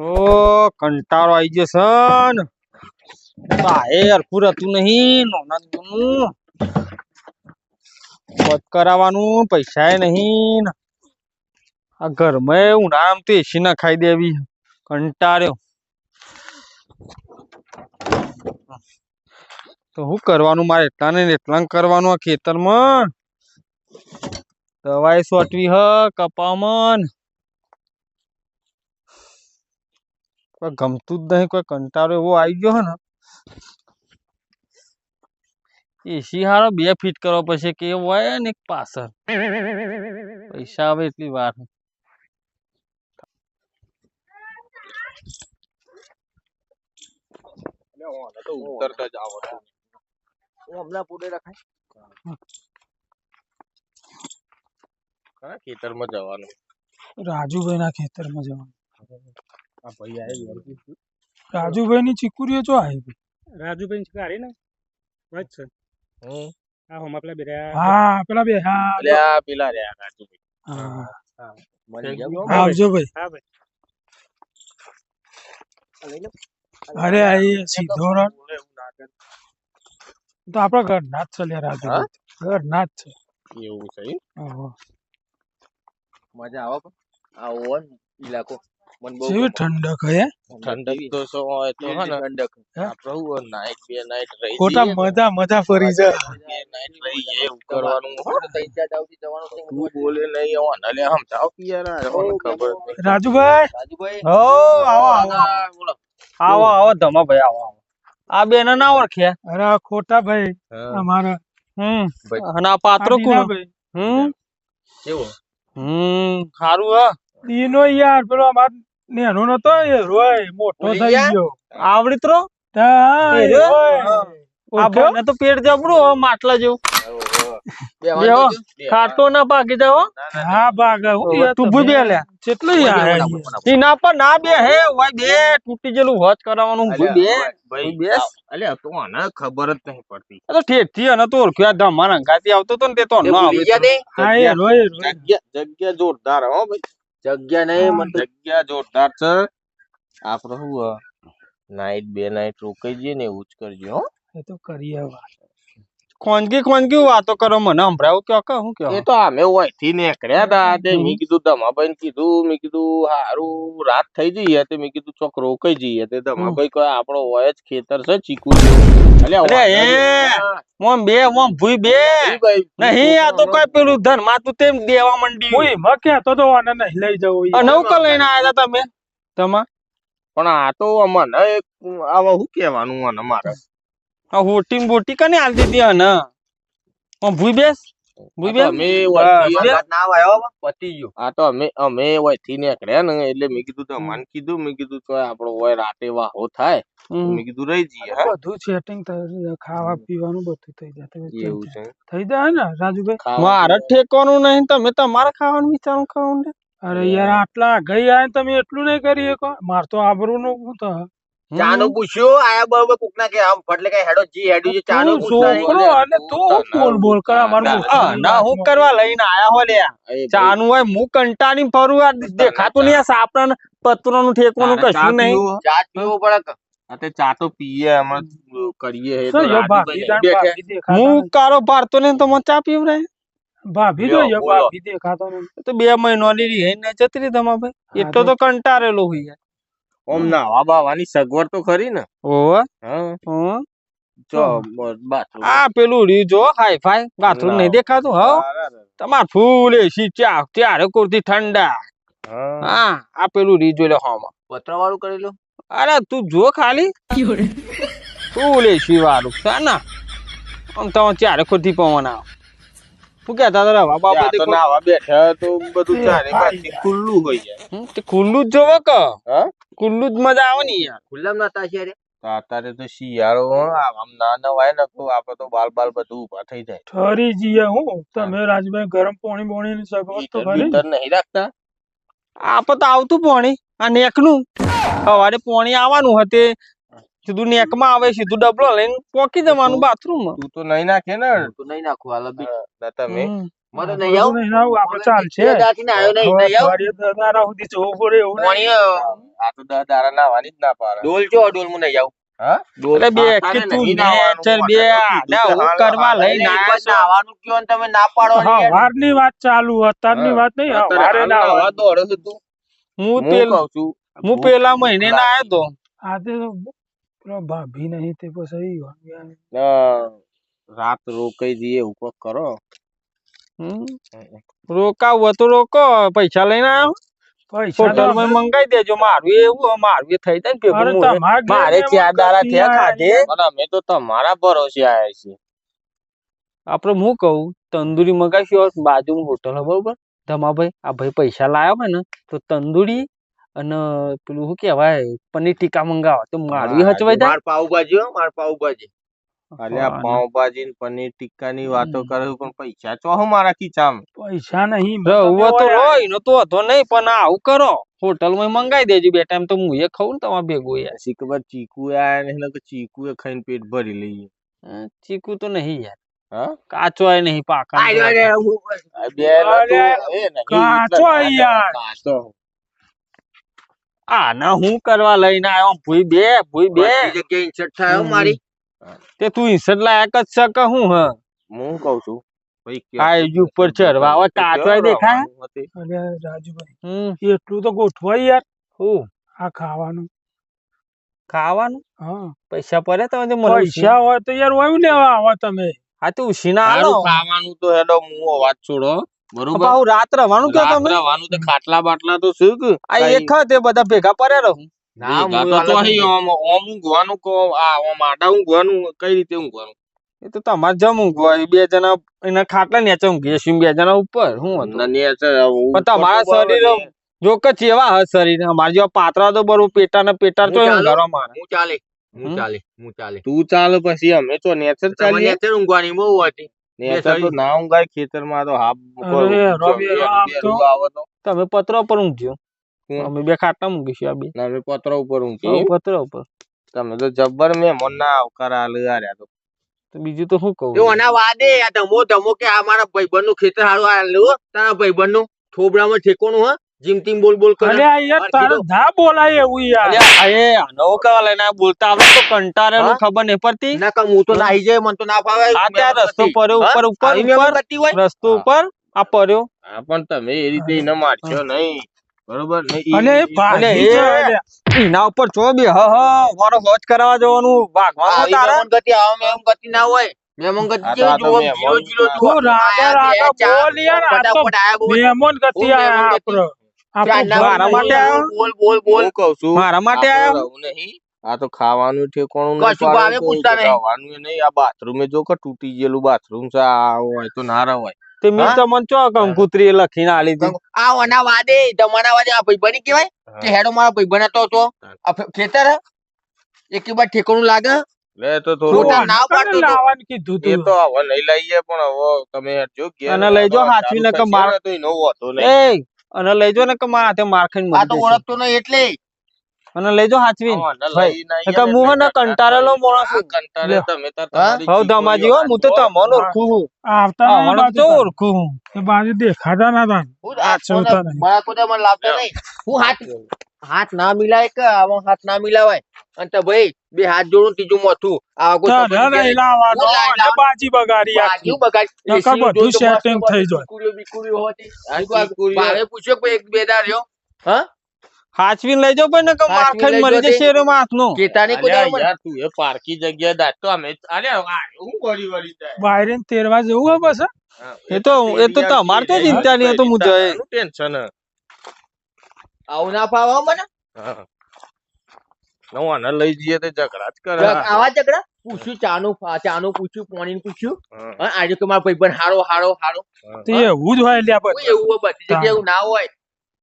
ઓ, કંટાળો આવી ગયો સન હરખું રહેતું નહીં નોના દૂધનું પદ કરાવવાનું પૈસા નહીં ને. આ ઘરમાં ઉનાળામાં તો એસી ના ખાઈ દેવી. કંટાળ્યો. તો શું કરવાનું મારે? એટલા ને એટલા કરવાનું આ ખેતરમાં? દવાઈ સોટવી હ કપામાં ન. કોઈ ગમતું જ નહીં કોઈ કંટાળો એવો આવી ગયો હે ને એસી હારો બે ફીટ કરવા પછી કે હોય ને એક પાછળ પૈસા આવે એટલી વાર ઉતરતા જ આવડતું હમણાં પૂરે રખાય કયા ખેતરમાં જવાનું રાજુભાઈ ના ખેતરમાં જવાનું આ ભાઈ આયે રાજુભાઈ ની ચીકુરીઓ જો આવી રાજુભાઈ શિકારી ને? વાત છે. હમ. આ હોમ આપલા બેરા હા પેલા બે હા. એટલે પેલા રહ્યા રાજુભાઈ. હા. હા આવજો ભાઈ. હા ભાઈ. અરે આ સીધો રણ તો આપણા ઘર ના જ છે લ્યા રાજુભાઈ. ઘર ના જ છે. એવું છે મજા આવે આવો ઇલાકો ઠંડક હે? ઠંડક તો શું હોય તો હે ઠંડક. હે? નાઈટ બે નાઈટ રહી ખોટા મજા મજા ફરી બે નાઈટ રહી કરવાનું હો. બોલે નહીં આવો ને. લે સમજાવ યાર ખબર રાજુભાઈ? રાજુભાઈ? હો આવો આવો. આ આવો આવો ધમા ભાઈ આવો આવો. આ બેન ના ઓળખ્યા અરે આ ખોટા ભાઈ. અમારા. હમ ભાઈ. અને આ પાત્રો કોણ? હમ? કેવો? હમ સારું હા. ઈનો યાર પેલો અમાર નેનો નતો એ રોય મોટો થઈ ગયો આવડીત્રો તા એ એ રોય. આ ઓળખ્યો? તો પેટ જબરું માટલા જેવું. ખાટો ના ભાગી જાવ હો. ભાગ તું ભૂઈ બે લ્યા. કેટલું. ઈના પર ના બે હે ઓય બે તૂટી ગયેલું હોજ કરાવવાનું ભૂઈ બે ભાઈ બેસ અલે અલ્યા તો આને ખબર જ નહીં પડતી તો તો ઠેઠથી અને તો ઓળખ્યો ધમાન અંગાથી આવતો તો ને તે તો ન ભૂલી હા એ રોય રોય. જગ્યા જગ્યા જોરદાર હો ભાઈ જગ્યા નહીં મને જગ્યા જોરદાર છે આપણે શું નાઈટ બે નાઈટ રોકાઈ જઈએ ને એવું જ કરજો હો એ તો કરીએ વાત. ખોનગી ખોનગી વાતો કરો મને સંભળાવું કયો કે હું એ કયો તો અમે ઓયથી નીકળ્યા હતા તે મેં કીધું ધમાભાઈ કીધું મેં કીધું હારું રાત થઈ જઈએ તે મેં કીધું ચોક રોકાઈ જઈએ તે ધમાભાઈ કહે આપણો હોય જ ખેતર છે ચીકુ અરે એ મોમ બે મોમ ભૂઈ બે. ભાઈ, નહીં આ તો કોઈ પેલું ધનમાં તું તેમ દેવા મંડી હું એમાં કહેતો તો આને નહીં લઈ જવું યાર. નવ ક. લઈને હતા તમે? તમા? પણ આ તો મને આવા શું કહેવાનું મને મારે? આ હોટી બોટી કને આલ દીધી હન ઓ ભૂઈ બેસ ભૂઈ બેસ. અમે વાત ના આવ્યો પતી ગયું. આ તો અમે અમે ઓયથી નીકળ્યા ને એટલે મેં કીધું તો મન કીધું મેં કીધું તો આપણો ઓય રાતે વાહો થાય. મેં કીધું રહી જઈએ હા. બધું સેટિંગ થઈ ખાવા પીવાનું બધું થઈ જાય એવું છે. થઈ જાય ને રાજુભાઈ? ખાવા મારે ઠેકવાનું નહીં તમે તમારે ખાવાનું વિચારું ખાવાનું ને. અરે યાર આટલા ગઈ આય તમે એટલું નહીં કરી શકો? માર તો આબરૂ નું હું થાય. ચાનું પૂછ્યું આયા બરોબર કોકના કે આમ ફટલે કઈ હેડો જી હેડ્યું છે ચાનું છોકરો અને તું બોલ બોલ કરા? અમારું ના, ના હું કરવા લઈને આયા હો લ્યા. ચાનું હોય હું કંટાળી ફરું આ દેખાતું નહીં આ સાપડા પત્રોનું ઠેકવાનું તારે ચા કશું નહીં ચા પીવું પડે કે? ચા તો પીએ અમે કરીએ હું કારો પારતો નહીં તો મને ચા પીવડાય ભાભી જો ભાભી દેખાતો. તો બે મહિનો લીધી હે ને જતી તમા ભાઈ. એટલો તો કંટારેલો હોય. ઓમ ના આબાવાની સગવડ તો ખરી ને. ઓવે હા. જો બાથરૂમ. આ પેલું રી જો હાઈ ફાઈ બાથરૂમ નહીં દેખાતું હો. તમાર ફૂલ એસી ચા ચારે કુર્તી ઠંડા. હા. આ પેલું રી જો લે હોમાં. પતરા વાળું કરેલું અરે તું જો ખાલી. ફૂલ એસી વાળું છે આમ તમે ચારે કોરથી પવન આવે. શું કહેતા હતા બાબા આ તો નાવા બેઠા તો બધું એ ચારે ખુલ્લું હોય જાય તે ખુલ્લું જ જોવો કે? ખુલ્લું જ મજા આવે ને યાર. ખુલ્લામ નતા છે અત્યારે તો શિયાળો આમ આમ ના નવાય ને તો આપડે તો બાલ બાલ બધું ઊભા થઈ જાય. ઠરી જઈએ હું. તમે રાજભાઈ ગરમ પાણી બોણી ની સગવડ તો નહીં રાખતા. આપ તો આવતું પોણી. આ નેકનું. સવારે પોણી આવવાનું હતે. સીધું નેકમાં આવે સીધું ડબલો લઈને પોકી જવાનું બાથરૂમ તું તો નહીં નાખે ને? તું નહીં નાખું હાલ બી તમે. મને નહીં આવું. નહીં આવું આપણે ચાલશે ને આવ્યો નહીં નહીં આવું. અઠવાડિયે સુધી જોવું પડે એવું નહીં. આ તો દસ નાવાની જ ના પાડે. ડોલ જો ડોલમાં નહીં આવું. હા? વાત વાત વાત. પેલ છું હું પેલા મહિને ના આવ્યો તો. આજે તો પેલો ભાભી નહીં તે પછી રાત રોકાઈ જઈએ એવું કોક કરો. રોકાવું હતું રોકો પૈસા લઈને આવ્યો હોટલમાં મંગાઈ દેજો મારું એવું મારું થઈ જાય ને મારે ચાર દાડા કતી થયા ખાધે. અમે તો તમારા ભરોસે આયા છીએ. આપડે હું કહું તંદુરી મંગાવીશું બાજુ હોટલ બરોબર? ધમાભાઈ આ ભાઈ પૈસા લાવ્યા હોય ને તો તંદુરી અને પેલું શું કેવાય પનીર ટીકા મંગાવો. તો મારું હચવાય જાય? માર પાવભાજી માર પાવભાજી હા, પાવભાજી ને પનીર ટિક્કા ની વાતો. કરે પણ પૈસા ચોહો મારા ખીચામાં પૈસા નહીં તો રોય નો તો હતો નહીં પણ આવું કરો. હોટલમાં મંગાઈ દેજો બે ટાઈમ તો હું એ ખાઉં ને તમારે ભેગું યાર પછી ખબર ચીકુ આયા ને કે ચીકુ એ ખાઈને પેટ ભરી લઈએ. ચીકુ તો નહીં યાર. હા? કાચો આય નહીં પાકા આ નહીં, કાચો યાર. કાચો. આ ના હું કરવા લઈને આવ્યો? ભૂઈ બે ભૂઈ બે. જગ્યાએ ઇન્સર્ટ થાય મારી. તે તું ઇન્સર્ટ લાયક જ છે કે હું હ? હું કઉ છું. આ એજી ઉપર ચડવા. હવે દેખાય? અરે રાજુભાઈ એટલું તો ગોઠવાય યાર. હું? આ ખાવાનું. ખાવાનું? હા. પૈસા પડે તમે પૈસા હોય તો યાર વાયું લેવા આવો તમે. હા તો હારું ખાવાનું તો હેડો હું અવાજ છોડો. બરોબર? રાત રહેવાનું કે તમે? રહેવાનું તો ખાટલા બાટલા તો શું કે? આ એક જ એ બધા ભેગા પડ્યા રહું. ના, હું તો અલગ ઓમ ઓમ ઊંઘવાનું કહો આ ઓમ આડા ઊંઘવાનું કઈ રીતે ઊંઘવાનું એ તો તમારે જમ ઊંઘવા બે જણા એના ખાટલા નેચે ઊંઘીએ છીએ બે જણા ઉપર હું હતું? ના, આવું પણ તમારા શરીર. જો કે ચેવા હે શરીર અમારા જેવા પાતરા તો બરોબર પેટા ને પેટા તો. મારે? હું ચાલે? હું ચાલે હું ચાલે. તું ચાલ પછી અમે તો નેચર ચાલે નેચર ઊંઘવાની બહુ હતી. ના ઊંઘાય ખેતરમાં તો હાફ તમે પત્ર ઉપર ઊંઘ્યો અમે બે ખાટલા મૂકીશું આ બે. ના, અમે પત્ર ઉપર ઊંઘી પત્ર ઉપર. તમે તો જબ્બર મહેમાન ના આવકાર આલે તો. તો બીજું તો શું કહું? આના વાદે આ ધમો ધમો કે આ મારા ભાઈબંધનું ખેતર હારું આ લો તારા ભાઈબંધનું થોબડામાં ઠેકોનું હ. જીમ ટીમ બોલ બોલ કરે. અરે યાર તારે ના બોલાય એવું યાર. અરે આનો નવો કવા બોલતા આવે તો કંટારે નું ખબર નહીં પડતી. ના કમ હું તો નાહી જાય મને તો ના ફાવે આ ત્યાં રસ્તો પર ઉપર ઉપર ઉપર રસ્તો ઉપર આ પડ્યો. હા પણ તમે એ રીતે ન મારશો નહીં. બરોબર? ને અને. એના ઉપર છો બે હ હ મારો વોચ કરાવવા જવાનું ભાગવાનું આવી તારે. મેમન ગતિ આવા એમ ગતિ ના હોય. મેમોન ગતિ જો જીરો જીરો ના. રાગા ચાર, બોલ યાર, આ તો. મહેમાન ગતિ આ આપણો ના મારા માટે આવ્યો? બોલ બોલ બોલ. હું કહું છું મારા માટે આપણે આવ્યો? રહું નહીં. આ તો ખાવાનું ઠેકાણું નહીં કશું ભાવે પાડે તો પૂછતા નહીં. રહેવાનું ય નહીં. આ બાથરૂમે જો કે તૂટી ગયેલું બાથરૂમ છે આ હોય તો ના રવાય. તે મી તમને ચો કંકુતરી લખીને આલી હતી. આ ઓના વાદે તમારા વાદે આ ભાઈબંધ કહેવાય? કે હેડો મારા ભાઈબંધ હતો તો. આ ખેતર એક વાર ઠેકાણું લાગે? લે તો થોડું ના પાડતો લાવવાનું કીધું એ તો? હવે લઈએ પણ હવે તમે જો અને લઈ જાઓ હવે હાથવીને ચાલુ કે માર- તો એનો હતો નહીં. એ અને લઈ જો ને કે મારા હાથે માર ખાઈને આ તો ઓળખતો નહીં એટલે. અને નકર આવીએ મું હે ને કંટાળેલો માણસ કંટાળે તમે તાર હા? તમારી હવ ધમાજી હો હું તો તમને ઓળખું હું. આવતા મને તો ઓળખું હું. કે બાજુ દેખાતા ના તા હું આ આ કોને- ચૌથા નહીં. મારા કોને મને લાગતો નહીં. હું હાથ હાથ ના મિલાય કે આવો હાથ ના મિલાવાય? અને તો ભાઈ બે હાથ જોડું ત્રીજું મોથું. આ કોઈ. હું. બાજી બગાડી. બાજુ બગાડ. બધું તો થઈ જાય. હોતી. પૂછ્યો કે એક બે રહ્યો? હા? હાચવીને લઈ જાવ પણ કે માર જશે એનો હાથનો. કેતાની કોઈ યાર તું એ પારકી જગ્યાએ દાટતો અમે અરે હું વળી વળી જાય બાયરે તેરવા જવું હોય બસ એ તો એ તો તમારે તો ચિંતા નહીં તો હું જઈ ટેન્શન. આવું ના ફાવે મને? હું. આને લઈ જઈએ તો ઝઘડા જ કરે. આવા ઝઘડા? પૂછ્યું ચાનું ચાનું પૂછ્યું પોણી પૂછ્યું? આજે કે મારો ભાઈ હારો હારો હારો. એવું જ હોય એટલે એવું બધી જગ્યાએ એવું ના હોય.